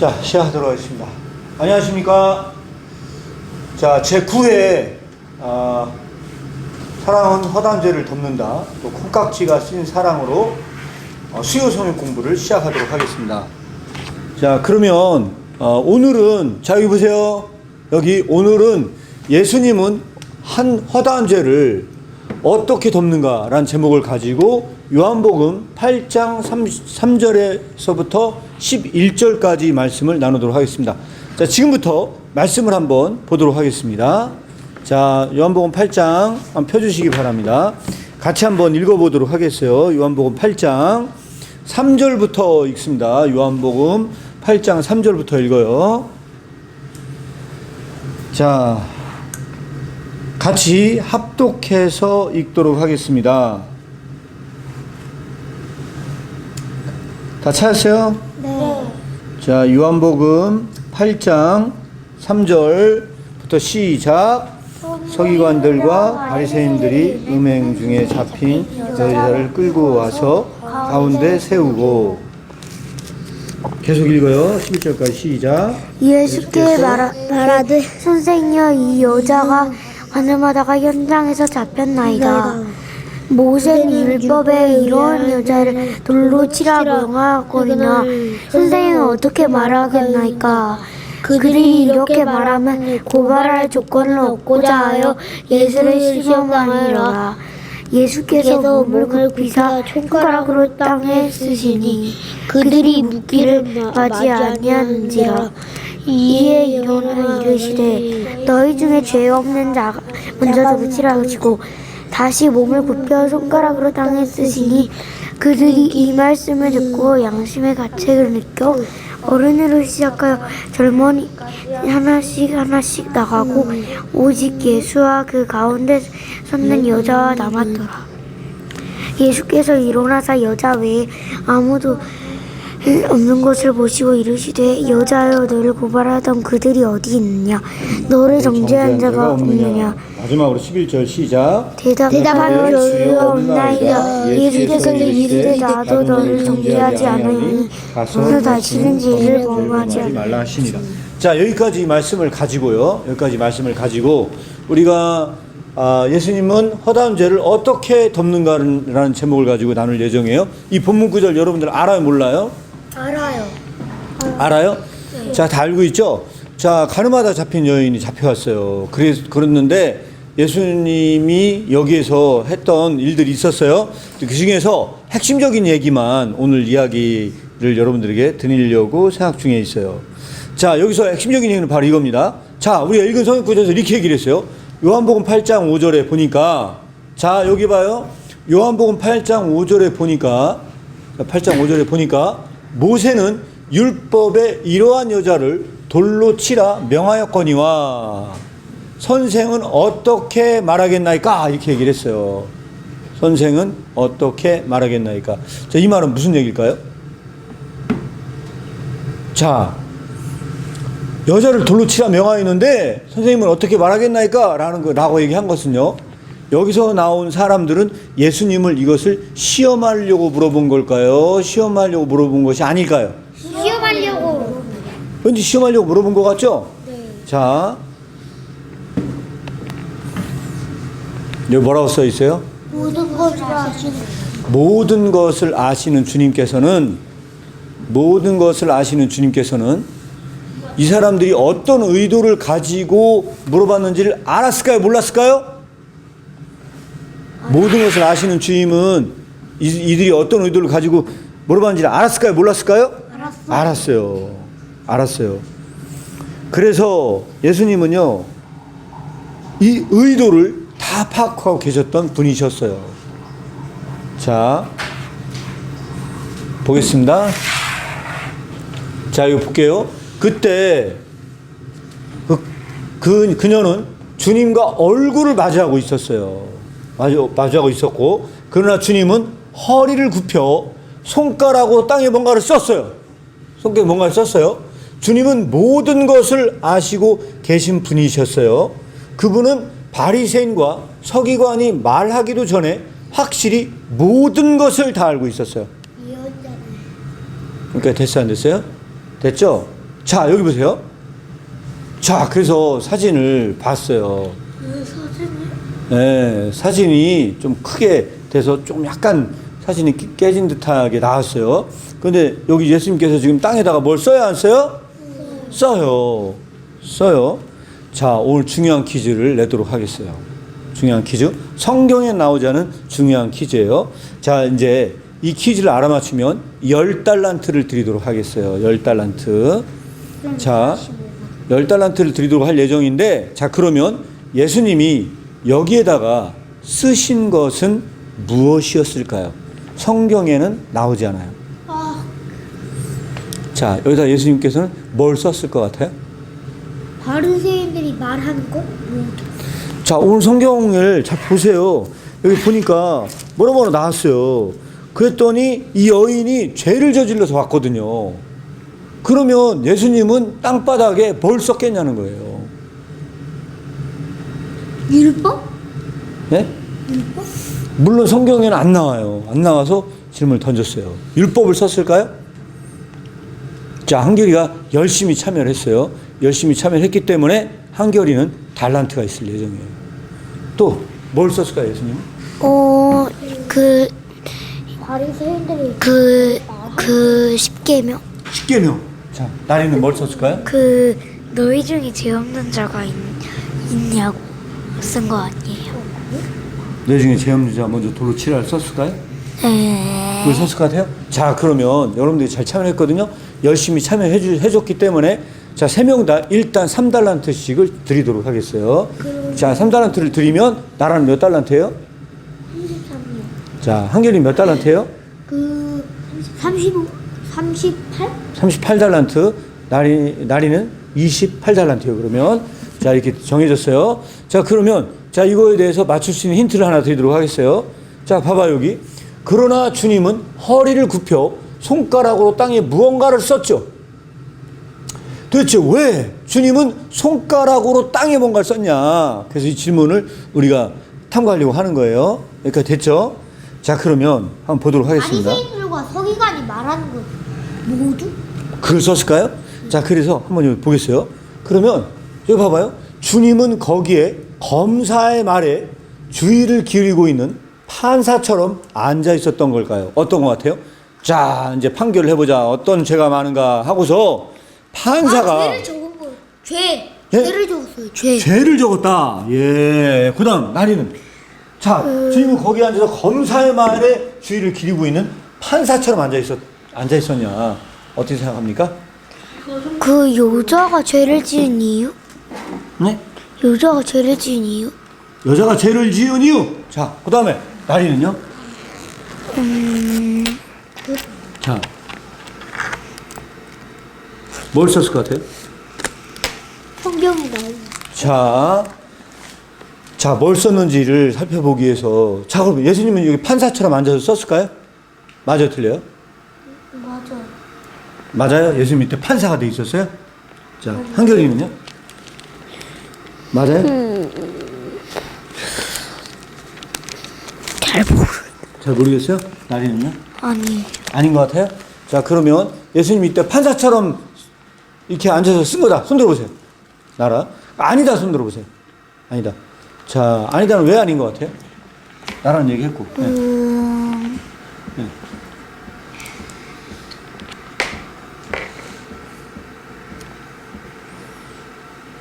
자, 시작하도록 하겠습니다. 안녕하십니까. 자, 제9회, 아, 사랑은 허담죄를 덮는다. 또 콩깍지가 쓴 사랑으로 어, 수요 성역 공부를 시작하도록 하겠습니다. 자, 그러면, 어, 오늘은, 자, 여기 보세요. 여기 오늘은 예수님은 한 허담죄를 어떻게 덮는가라는 제목을 가지고 요한복음 8장 3, 절에서부터 11절까지 말씀을 나누도록 하겠습니다. 자, 지금부터 말씀을 한번 보도록 하겠습니다. 자, 요한복음 8장 한번 펴주시기 바랍니다. 같이 한번 읽어보도록 하겠어요. 요한복음 8장 3절부터 읽습니다. 요한복음 8장 3절부터 읽어요. 자, 같이 합독해서 읽도록 하겠습니다. 다 찾았어요? 네. 자, 요한복음 8장 3절부터 시작. 서기관들과 바리새인들이 음행 중에 잡힌 여자를 끌고 와서 가운데 세우고 계속 읽어요. 11절까지 시작. 예수께 말하, 말하되 선생이여 이 여자가 가늠하다가 현장에서 잡혔나이다. 모세는 율법에 이러한 여자를 돌로 치라 명하거니나 선생님은 어떻게 말하겠나이까? 그들이 이렇게 말하면 고발할 조건을 얻고자 하여 예수를 시험하니라. 예수께서 몸을 굽히사 손가락으로 땅에 쓰시니 그들이 묻기를 맞이 아니하는지라. 이에 이로는 이르시되 너희 중에 죄 없는 자가 먼저 붙이라 하시고 다시 몸을 굽혀 손가락으로 땅에 쓰시니 그들이 이 말씀을 듣고 양심의 가책을 느껴 어른으로 시작하여 젊은이 하나씩 하나씩 나가고 오직 예수와 그 가운데 섰는 여자와 남았더라. 예수께서 일어나사 여자 외에 아무도 없는 것을 보시고 이르시되 여자여 너를 고발하던 그들이 어디 있느냐 너를 정죄한 자가 없느냐 마지막으로 11절 시작. 대답, 대답하여 여유가 없나이다 예수께서 이르되 나도 너를 정죄하지 않으니 너는 다시는 죄를 범하지 않 말라 하시니라. 자, 여기까지 말씀을 가지고요. 여기까지 말씀을 가지고 우리가 아, 예수님은 허다한 죄를 어떻게 덮는가라는 제목을 가지고 나눌 예정이에요. 이 본문 구절 여러분들 알아요, 몰라요? 알아요 알아요? 자, 다 알고 있죠? 자, 가늠하다 잡힌 여인이 잡혀왔어요. 그래서, 그랬는데 예수님이 여기에서 했던 일들이 있었어요. 그 중에서 핵심적인 얘기만 오늘 이야기를 여러분들에게 드리려고 생각 중에 있어요. 자, 여기서 핵심적인 얘기는 바로 이겁니다. 자, 우리가 읽은 성경 구절에서 이렇게 얘기를 했어요. 요한복음 8장 5절에 보니까 자, 여기 봐요. 요한복음 8장 5절에 보니까 8장 5절에 보니까 모세는 율법에 이러한 여자를 돌로 치라 명하였거니와 선생은 어떻게 말하겠나이까 이렇게 얘기를 했어요. 선생은 어떻게 말하겠나이까. 자, 이 말은 무슨 얘기일까요? 자, 여자를 돌로 치라 명하였는데 선생님은 어떻게 말하겠나이까? 라는 거라고 얘기한 것은요. 여기서 나온 사람들은 예수님을 이것을 시험하려고 물어본 걸까요? 시험하려고 물어본 것이 아닐까요? 시험하려고 왠지 시험하려고 물어본 것 같죠? 자, 여기 뭐라고 써 있어요? 모든 것을 아시는 모든 것을 아시는 주님께서는 모든 것을 아시는 주님께서는 이 사람들이 어떤 의도를 가지고 물어봤는지를 알았을까요? 몰랐을까요? 모든 것을 아시는 주님은 이, 이들이 어떤 의도를 가지고 물어봤는지를 알았을까요? 몰랐을까요? 알았어. 알았어요. 알았어요. 그래서 예수님은요, 이 의도를 다 파악하고 계셨던 분이셨어요. 자, 보겠습니다. 자, 이거 볼게요. 그때 그, 그 그녀는 주님과 얼굴을 마주하고 있었어요. 마주, 마주하고 있었고, 그러나 주님은 허리를 굽혀 손가락으로 땅에 뭔가를 썼어요. 손가락에 뭔가를 썼어요. 주님은 모든 것을 아시고 계신 분이셨어요. 그분은 바리새인과 서기관이 말하기도 전에 확실히 모든 것을 다 알고 있었어요. 그러니까 됐어 안 됐어요? 됐죠? 자, 여기 보세요. 자, 그래서 사진을 봤어요. 네, 사진이 좀 크게 돼서 좀 약간 사진이 깨- 깨진 듯하게 나왔어요. 근데 여기 예수님께서 지금 땅에다가 뭘 써야 안 써요? 써요. 써요. 자, 오늘 중요한 퀴즈를 내도록 하겠어요. 중요한 퀴즈. 성경에 나오지 않은 중요한 퀴즈예요. 자, 이제 이 퀴즈를 알아맞히면 열 달란트를 드리도록 하겠어요. 열 달란트. 자, 열 달란트를 드리도록 할 예정인데, 자, 그러면 예수님이 여기에다가 쓰신 것은 무엇이었을까요? 성경에는 나오지 않아요. 아, 자, 여기다 예수님께서는 뭘 썼을 것 같아요? 바리새인들이 말하는 거? 뭐? 자, 오늘 성경을 잘 보세요. 여기 보니까 뭐라 뭐라 나왔어요. 그랬더니 이 여인이 죄를 저질러서 왔거든요. 그러면 예수님은 땅바닥에 뭘 썼겠냐는 거예요. 율법? 네? 율법? 물론 성경에는 안 나와요. 안 나와서 질문을 던졌어요. 율법을 썼을까요? 자, 한결이가 열심히 참여를 했어요. 열심히 참여를 했기 때문에 한결이는 달란트가 있을 예정이에요. 또 뭘 썼을까요, 예수님? 어, 그 바리새인들이 그, 그 십계명? 십계명. 자, 나리는 뭘 썼을까요? 그 너희 중에 죄 없는 자가 있, 있냐고 쓴 거 아니에요? 내 중에 죄 없는 자 먼저 돌로 치라를 썼을까요? 네. 그걸 썼을 것 같아요? 자, 그러면 여러분들이 잘 참여했거든요. 열심히 참여해 주, 해줬기 때문에 자, 세 명 다 일단 3달란트씩을 드리도록 하겠어요. 자, 3달란트를 드리면 나라는 몇 달란트예요? 33년. 자, 한결이 몇 달란트예요? 그 35, 38? 38달란트. 나리 나리는 28달란트예요. 그러면 자, 이렇게 정해졌어요. 자, 그러면 자, 이거에 대해서 맞출 수 있는 힌트를 하나 드리도록 하겠어요. 자, 봐봐 여기. 그러나 주님은 허리를 굽혀 손가락으로 땅에 무언가를 썼죠. 도대체 왜 주님은 손가락으로 땅에 뭔가를 썼냐? 그래서 이 질문을 우리가 탐구하려고 하는 거예요. 그러니까 됐죠? 자, 그러면 한번 보도록 하겠습니다. 바리새인들과 서기관이 말하는 거 모두? 그걸 썼을까요? 자, 그래서 한번 여기 보겠어요. 그러면 여기 봐봐요. 주님은 거기에 검사의 말에 주의를 기울이고 있는 판사처럼 앉아 있었던 걸까요? 어떤 것 같아요? 자, 이제 판결을 해보자. 어떤 죄가 많은가 하고서 판사가 아, 죄를 거. 죄. 예? 죄를 적었어요. 죄. 죄를 적었다. 예. 그 다음, 나리는. 자, 주님은 거기 앉아서 검사의 말에 주의를 기울이고 있는 판사처럼 앉아 있었, 앉아 있었냐. 어떻게 생각합니까? 그 여자가 죄를 지은 이유? 네? 여자가 죄를 지은 이유? 여자가 죄를 지은 이유. 자, 그 다음에 나리는요? 자, 뭘 썼을 것 같아요? 성경이 나오는 자, 자, 뭘 썼는지를 살펴보기 위해서. 자, 그럼 예수님은 여기 판사처럼 앉아서 썼을까요? 맞아요, 틀려요? 맞아. 맞아요? 예수님 밑에 판사가 돼 있었어요? 자, 한결이는요? 맞아요? 잘 모르. 잘 모르겠어요? 나리는요? 아니. 아닌 것 같아요? 자, 그러면 예수님 이때 판사처럼 이렇게 앉아서 쓴 거다. 손 들어보세요. 나라. 아니다. 손 들어보세요. 아니다. 자, 아니다는 왜 아닌 것 같아요? 나라는 얘기했고. 네. 음. 네.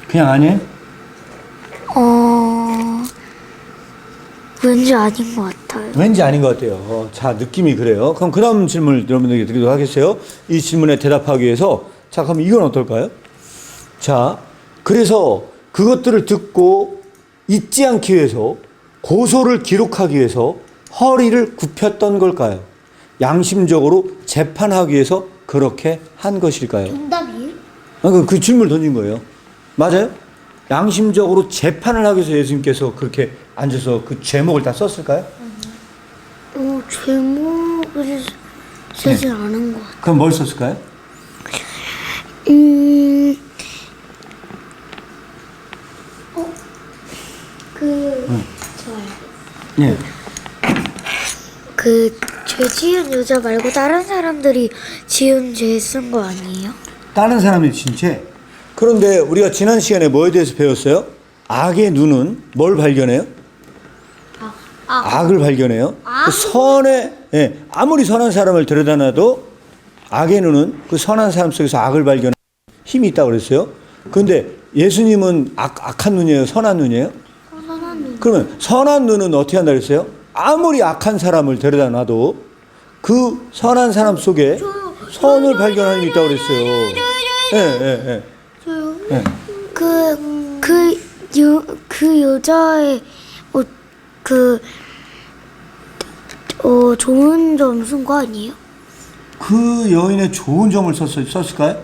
그냥 아니에요? 왠지 아닌 것 같아요. 왠지 아닌 것 같아요. 어, 자, 느낌이 그래요. 그럼 그 다음 질문을 여러분들에게 드리도록 하겠어요. 이 질문에 대답하기 위해서. 자, 그럼 이건 어떨까요? 자, 그래서 그것들을 듣고 잊지 않기 위해서 고소를 기록하기 위해서 허리를 굽혔던 걸까요? 양심적으로 재판하기 위해서 그렇게 한 것일까요? 정답이에요? 아, 그, 그 질문을 던진 거예요. 맞아요? 양심적으로 재판을 하기 위해서 예수님께서 그렇게 앉아서 그 제목을 다 썼을까요? 어, 제목을 쓰지 않은 것 같아요. 그럼 뭘 썼을까요? 음. 어? 그. 좋아요. 예. 그, 죄 지은 여자 말고 다른 사람들이 지은 죄 쓴 거 아니에요? 다른 사람이 진 죄. 그런데 우리가 지난 시간에 뭐에 대해서 배웠어요? 악의 눈은 뭘 발견해요? 악을 발견해요. 그 선의 예, 아무리 선한 사람을 들여다놔도 악의 눈은 그 선한 사람 속에서 악을 발견 힘이 있다고 그랬어요. 근데 예수님은 악, 악한 눈이에요, 선한 눈이에요? 그러면 선한 눈은 어떻게 한다 그랬어요? 아무리 악한 사람을 데려다 놔도 그 선한 사람 속에 선을 발견하는 힘이 있다고 그랬어요. 예, 예, 예. 예. 그, 그, 여, 그 여자의, 어, 그, 어, 좋은 점 쓴 거 아니에요? 그 여인의 좋은 점을 썼, 썼을까요?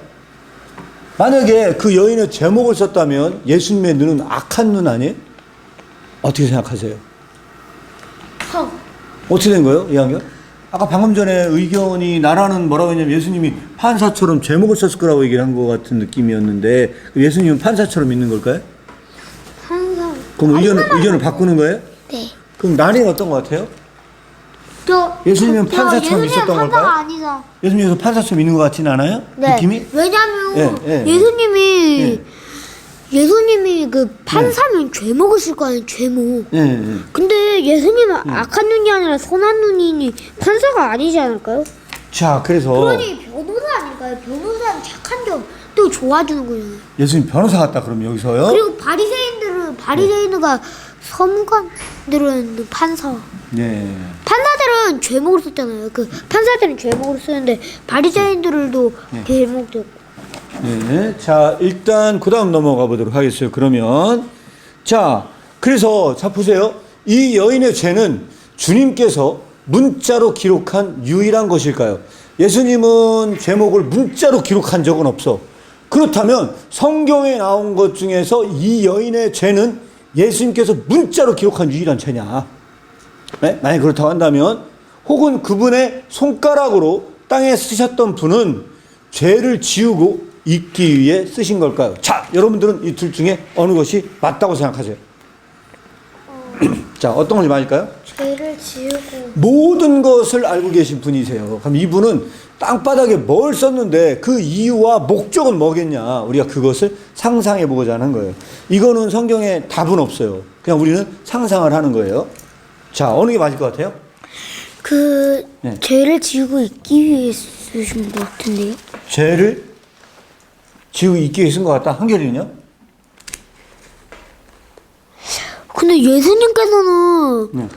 만약에 그 여인의 제목을 썼다면 예수님의 눈은 악한 눈 아니에요? 어떻게 생각하세요? 어떻게 된 거예요, 이한결? 아까 방금 전에 의견이 나라는 뭐라고 했냐면 예수님이 판사처럼 제목을 썼을 거라고 얘기를 한 것 같은 느낌이었는데 예수님은 판사처럼 있는 걸까요? 항상. 그럼 의견을, 의견을 바꾸는 거예요? 네. 그럼 나리는 어떤 것 같아요? 저, 예수님은 저 판사처럼 예수님은 있었던 판사가 걸까요? 아니죠. 예수님께서 판사처럼 있는 것 같지는 않아요? 네. 느낌이? 왜냐면 예, 예, 예수님이 예. 예수님이 그 판사면 죄 먹으실 거 아니에요, 죄목. 예, 예. 근데 예수님은 악한 눈이 아니라 선한 눈이니 판사가 아니지 않을까요? 자, 그래서 그러니 변호사 아닐까요? 변호사는 착한 점 또 좋아주는 거잖아요. 예수님 변호사 같다 그럼 여기서요? 그리고 바리새인들은 바리새인들과 서무관들은 판사. 네. 판사들은 죄목을 썼잖아요. 그 판사들은 죄목을 쓰는데 바리새인들도 죄목 썼고. 네. 자, 일단 그 다음 넘어가 보도록 하겠어요. 그러면 자, 그래서 자 보세요. 이 여인의 죄는 주님께서 문자로 기록한 유일한 것일까요? 예수님은 제목을 문자로 기록한 적은 없어. 그렇다면 성경에 나온 것 중에서 이 여인의 죄는 예수님께서 문자로 기록한 유일한 죄냐? 네? 만약 그렇다고 한다면 혹은 그분의 손가락으로 땅에 쓰셨던 분은 죄를 지우고 잊기 위해 쓰신 걸까요? 자, 여러분들은 이 둘 중에 어느 것이 맞다고 생각하세요? 자, 어떤 것이 맞을까요? 죄를 지우고 모든 것을 알고 계신 분이세요. 그럼 이분은 땅바닥에 뭘 썼는데 그 이유와 목적은 뭐겠냐? 우리가 그것을 상상해 보고자 하는 거예요. 이거는 성경에 답은 없어요. 그냥 우리는 상상을 하는 거예요. 자, 어느 게 맞을 것 같아요? 그 네. 죄를 지우고 있기 위해 쓰신 것 같은데요. 죄를 지우고 있기 위해 쓴것 같다. 한결이는요? 근데 예수님께서는 네.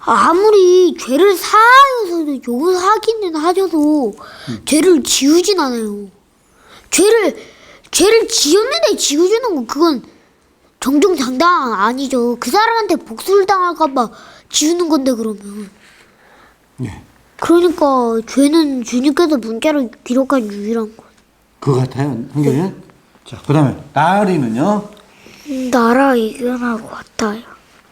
아무리 죄를 사하여서도 용서하기는 하셔도 죄를 지우진 않아요. 죄를 죄를 지었는데 지우주는 건 그건 정정당당 아니죠. 그 사람한테 복수를 당할까봐 지우는 건데 그러면. 네. 그러니까 죄는 주님께서 문자로 기록한 유일한 것. 그거 같아요. 한결이는? 자, 그 다음에 나리는요? 나라 이겨나고 같아요.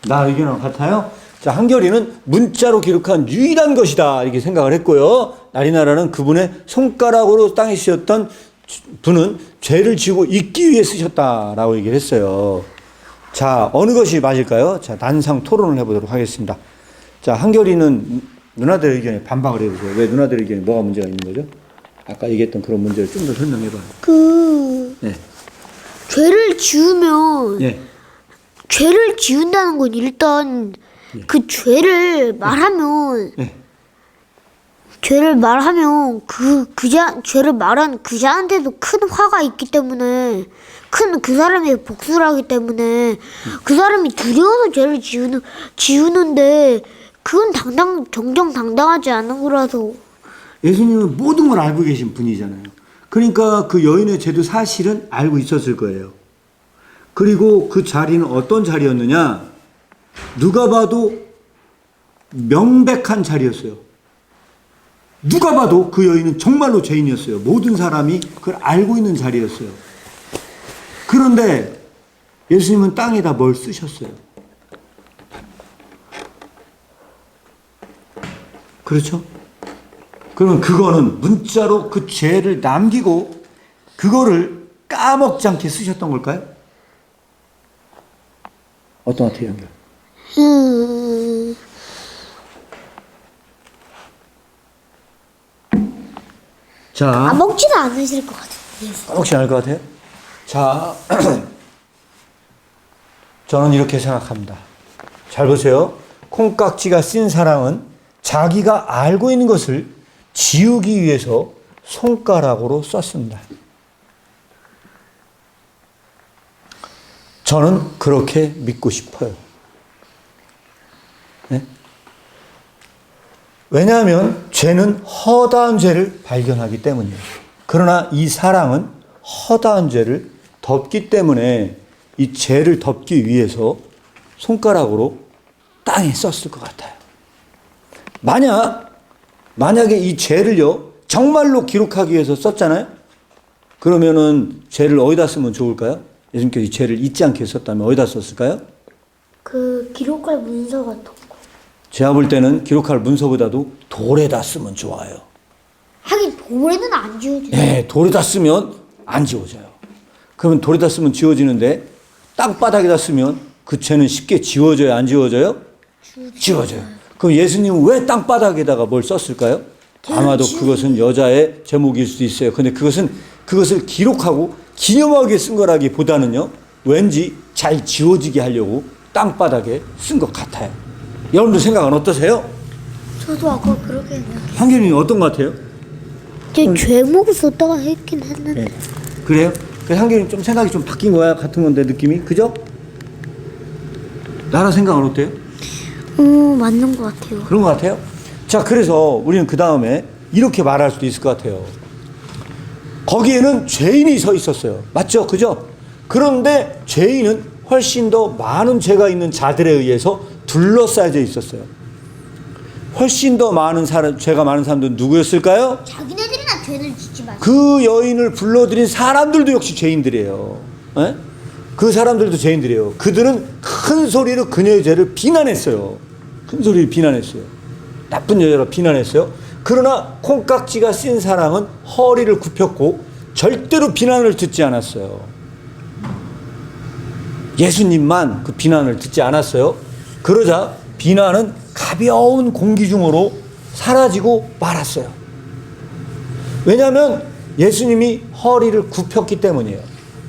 나 의견은 같아요. 자, 한결이는 문자로 기록한 유일한 것이다. 이렇게 생각을 했고요. 나리나라는 그분의 손가락으로 땅에 쓰셨던 주- 분은 죄를 지고 잊기 위해 쓰셨다라고 얘기를 했어요. 자, 어느 것이 맞을까요? 자, 난상 토론을 해보도록 하겠습니다. 자, 한결이는 누나들 의견에 반박을 해보세요. 왜 누나들 의견에 뭐가 문제가 있는 거죠? 아까 얘기했던 그런 문제를 좀 더 설명해봐요. 그 네. 죄를 지우면 예. 죄를 지운다는 건 일단 그 죄를 말하면 네. 죄를 말하면 그 그자 죄를 말한 그자한테도 큰 화가 있기 때문에 큰 그 사람의 복수를 하기 때문에 그 사람이 두려워서 죄를 지우는 지우는데 그건 당당 정정당당하지 않은 거라서 예수님은 모든 걸 알고 계신 분이잖아요. 그러니까 그 여인의 죄도 사실은 알고 있었을 거예요. 그리고 그 자리는 어떤 자리였느냐? 누가 봐도 명백한 자리였어요. 누가 봐도 그 여인은 정말로 죄인이었어요. 모든 사람이 그걸 알고 있는 자리였어요. 그런데 예수님은 땅에다 뭘 쓰셨어요? 그렇죠? 그러면 그거는 문자로 그 죄를 남기고 그거를 까먹지 않게 쓰셨던 걸까요? 어떤 것 같아요, 연결? 음, 자, 아 먹지도 않으실 것 같아요. 혹시 알것 같아요? 자, 저는 이렇게 생각합니다. 잘 보세요. 콩깍지가 쓴 사랑은 자기가 알고 있는 것을 지우기 위해서 손가락으로 썼습니다. 저는 그렇게 믿고 싶어요. 네? 왜냐하면 죄는 허다한 죄를 발견하기 때문이에요. 그러나 이 사랑은 허다한 죄를 덮기 때문에 이 죄를 덮기 위해서 손가락으로 땅에 썼을 것 같아요. 만약, 만약에 이 죄를요, 정말로 기록하기 위해서 썼잖아요? 그러면은 죄를 어디다 쓰면 좋을까요? 예수님께서 이 죄를 잊지 않게 썼다면 어디다 썼을까요? 그 기록할 문서 같은 거. 제가 볼 때는 기록할 문서보다도 돌에다 쓰면 좋아요. 하긴 돌에는 안 지워져. 네, 돌에다 쓰면 안 지워져요. 그러면 돌에다 쓰면 지워지는데 땅바닥에다 쓰면 그 죄는 쉽게 지워져요, 안 지워져요? 지워져요. 그럼 예수님은 왜 땅바닥에다가 뭘 썼을까요? 아마도 그것은 여자의 제목일 수도 있어요. 근데 그것은 그것을 기록하고 기념하게 쓴 거라기보다는요, 왠지 잘 지워지게 하려고 땅바닥에 쓴 것 같아요. 여러분들 생각은 어떠세요? 저도 아까 그렇게 생각해. 황교님이 어떤 것 같아요? 제 죄목을 썼다가 했긴 했는데. 네. 그래요? 그 향기님 좀 생각이 좀 바뀐 거야 같은 건데 느낌이 그죠? 나라 생각은 어때요? 어 맞는 것 같아요. 그런 것 같아요? 자 그래서 우리는 그 다음에 이렇게 말할 수도 있을 것 같아요. 거기에는 죄인이 서 있었어요. 맞죠? 그죠? 그런데 죄인은 훨씬 더 많은 죄가 있는 자들에 의해서 둘러싸여져 있었어요. 훨씬 더 많은 사람, 죄가 많은 사람들은 누구였을까요? 자기네들이나 죄를 짓지 마. 그 여인을 불러들인 사람들도 역시 죄인들이에요. 에? 그 사람들도 죄인들이에요. 그들은 큰 소리로 그녀의 죄를 비난했어요. 큰 소리를 비난했어요. 나쁜 여자라 비난했어요. 그러나 콩깍지가 쓴 사람은 허리를 굽혔고 절대로 비난을 듣지 않았어요. 예수님만 그 비난을 듣지 않았어요. 그러자 비난은 가벼운 공기 중으로 사라지고 말았어요. 왜냐하면 예수님이 허리를 굽혔기 때문이에요.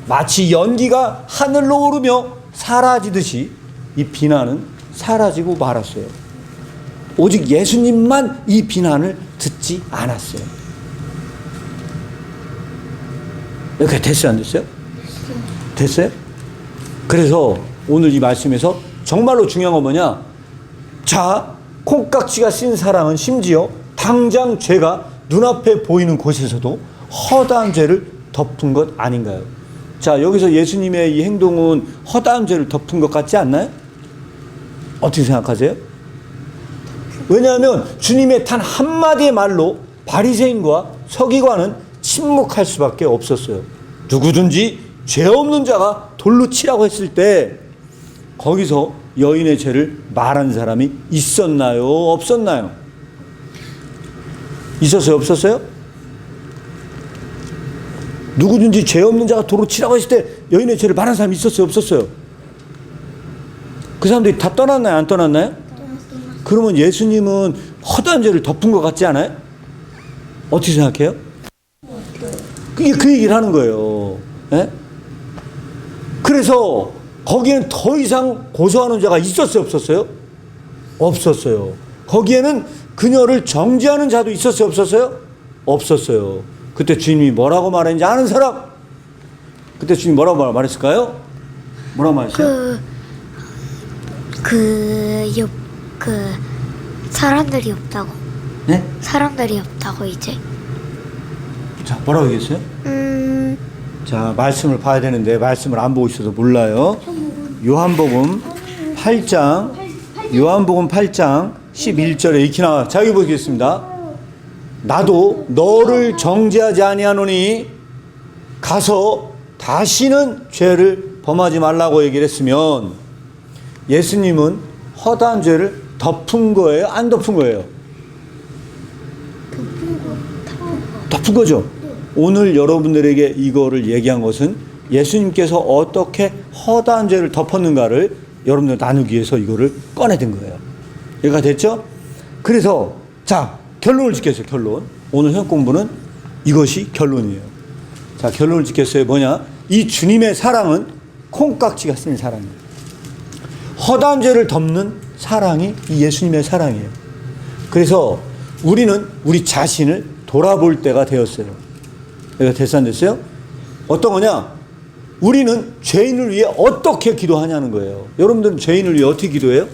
마치 연기가 하늘로 오르며 사라지듯이 이 비난은 사라지고 말았어요. 오직 예수님만 이 비난을 듣지 않았어요. 이렇게 됐어요, 안 됐어요? 됐어요? 그래서 오늘 이 말씀에서 정말로 중요한 건 뭐냐? 자, 콩깍지가 쓴 사람은 심지어 당장 죄가 눈앞에 보이는 곳에서도 허다한 죄를 덮은 것 아닌가요? 자, 여기서 예수님의 이 행동은 허다한 죄를 덮은 것 같지 않나요? 어떻게 생각하세요? 왜냐하면 주님의 단 한마디의 말로 바리새인과 서기관은 침묵할 수밖에 없었어요. 누구든지 죄 없는 자가 돌로 치라고 했을 때 거기서 여인의 죄를 말한 사람이 있었나요? 없었나요? 있었어요? 없었어요? 누구든지 죄 없는 자가 도로 치라고 했을 때 여인의 죄를 말한 사람이 있었어요? 없었어요? 그 사람들이 다 떠났나요? 안 떠났나요? 그러면 예수님은 허다한 죄를 덮은 것 같지 않아요? 어떻게 생각해요? 그게 그 얘기를 하는 거예요. 예? 그래서 거기에는 더 이상 고소하는 자가 있었어요? 없었어요? 없었어요. 거기에는 그녀를 정죄하는 자도 있었어요? 없었어요? 없었어요. 그때 주님이 뭐라고 말했는지 아는 사람? 그때 주님 뭐라고 말- 말했을까요? 뭐라고 말했어요? 그, 그, 옆, 그, 사람들이 없다고. 네? 사람들이 없다고, 이제. 자, 뭐라고 얘기했어요? 음, 자, 말씀을 봐야 되는데 말씀을 안 보고 있어서 몰라요. 요한복음 8장 요한복음 8장 11절에 이렇게 나와. 자, 여기 보겠습니다. 나도 너를 정죄하지 아니하노니 가서 다시는 죄를 범하지 말라고 얘기를 했으면 예수님은 허다한 죄를 덮은 거예요? 안 덮은 거예요? 덮은 거죠. 오늘 여러분들에게 이거를 얘기한 것은 예수님께서 어떻게 허다한 죄를 덮었는가를 여러분들 나누기 위해서 이거를 꺼내든 거예요. 이해가 됐죠? 그래서 자 결론을 짓겠어요. 결론. 오늘 현 공부는 이것이 결론이에요. 자, 결론을 짓겠어요. 뭐냐? 이 주님의 사랑은 콩깍지가 쓴 사랑이에요. 허다한 죄를 덮는 사랑이 이 예수님의 사랑이에요. 그래서 우리는 우리 자신을 돌아볼 때가 되었어요. 내가 됐어 안 됐어요? 어떤 거냐? 우리는 죄인을 위해 어떻게 기도하냐는 거예요. 여러분들은 죄인을 위해 어떻게 기도해요?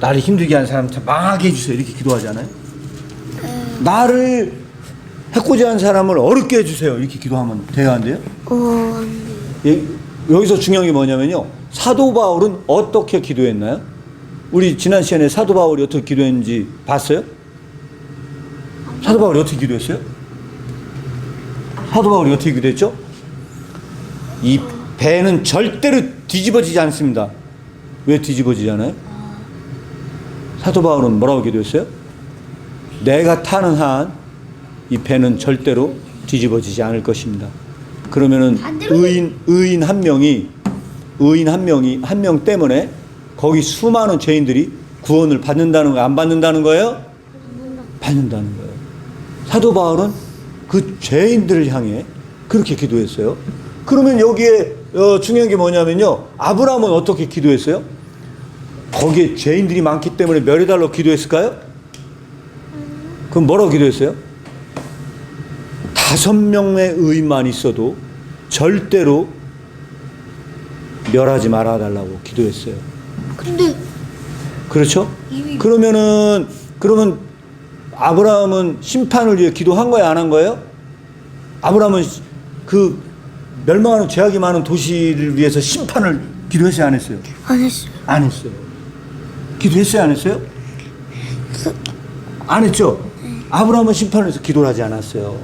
나를 힘들게 하는 사람 참 망하게 해주세요. 이렇게 기도하잖아요. 나를 해코지 하는 사람을 어렵게 해주세요. 이렇게 기도하면 돼야 안 돼요? 어, 안 돼. 예, 여기서 중요한 게 뭐냐면요. 사도 바울은 어떻게 기도했나요? 우리 지난 시간에 사도 바울이 어떻게 기도했는지 봤어요? 사도 바울이 어떻게 기도했어요? 사도 바울이 어떻게 기도했죠? 이 배는 절대로 뒤집어지지 않습니다. 왜 뒤집어지지 않아요? 사도 바울은 뭐라고 기도했어요? 내가 타는 한 이 배는 절대로 뒤집어지지 않을 것입니다. 그러면은 의인 의인 한 명이 의인 한 명이 한 명 때문에 거기 수많은 죄인들이 구원을 받는다는 거안 받는다는 거예요? 받는다는 거예요. 사도 바울은 그 죄인들을 향해 그렇게 기도했어요. 그러면 여기에 어, 중요한 게 뭐냐면요. 아브라함은 어떻게 기도했어요? 거기에 죄인들이 많기 때문에 멸해달라고 기도했을까요? 그럼 뭐라고 기도했어요? 다섯 명의 의인만 있어도 절대로 멸하지 말아 달라고 기도했어요. 근데 그렇죠? 이미- 그러면은 그러면 아브라함은 심판을 위해 기도한 거야 안한 거예요? 아브라함은 그 멸망하는 죄악이 많은 도시를 위해서 심판을 기도했어요 안 했어요? 안 했어요. 안 했어요. 기도했어요 안 했어요? 안 했죠? 아브라함은 심판을 위해서 기도를 하지 않았어요.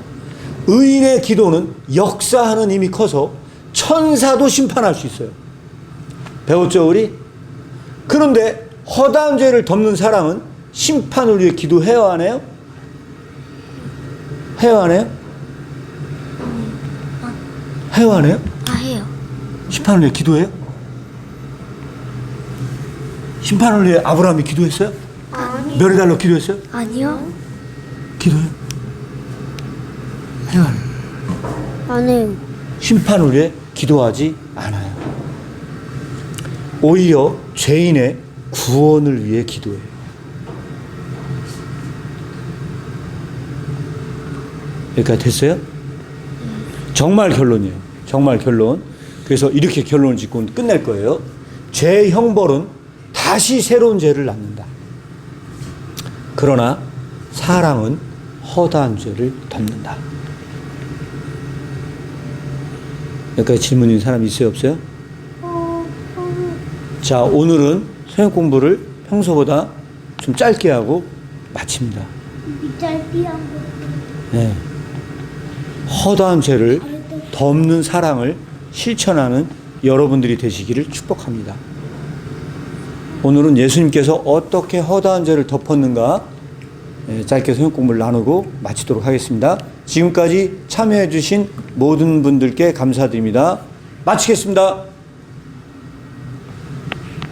의인의 기도는 역사 하는 힘이 커서 천사도 심판할 수 있어요. 배웠죠 우리? 그런데 허다한 죄를 덮는 사람은 심판을 위해 기도해야 하네요? 해야 하네요? 해야 하네요? 아 해요. 심판을 위해 기도해요? 심판을 위해 아브라함이 기도했어요? 아니. 멸해달라고 기도했어요? 아니요. 기도해요? 해요. 안 해요. 심판을 위해 기도하지 않아요. 오히려 죄인의 구원을 위해 기도해요. 여기까지 됐어요? 정말 결론이에요. 정말 결론. 그래서 이렇게 결론을 짓고 끝낼 거예요. 죄 형벌은 다시 새로운 죄를 낳는다. 그러나 사랑은 허다한 죄를 덮는다. 여기까지 질문 있는 사람 있어요, 없어요? 자, 오늘은 성역 공부를 평소보다 좀 짧게 하고 마칩니다. 짧비한 거. 네. 허다한 죄를 덮는 사랑을 실천하는 여러분들이 되시기를 축복합니다. 오늘은 예수님께서 어떻게 허다한 죄를 덮었는가 예, 짧게 성역 공부를 나누고 마치도록 하겠습니다. 지금까지 참여해 주신 모든 분들께 감사드립니다. 마치겠습니다.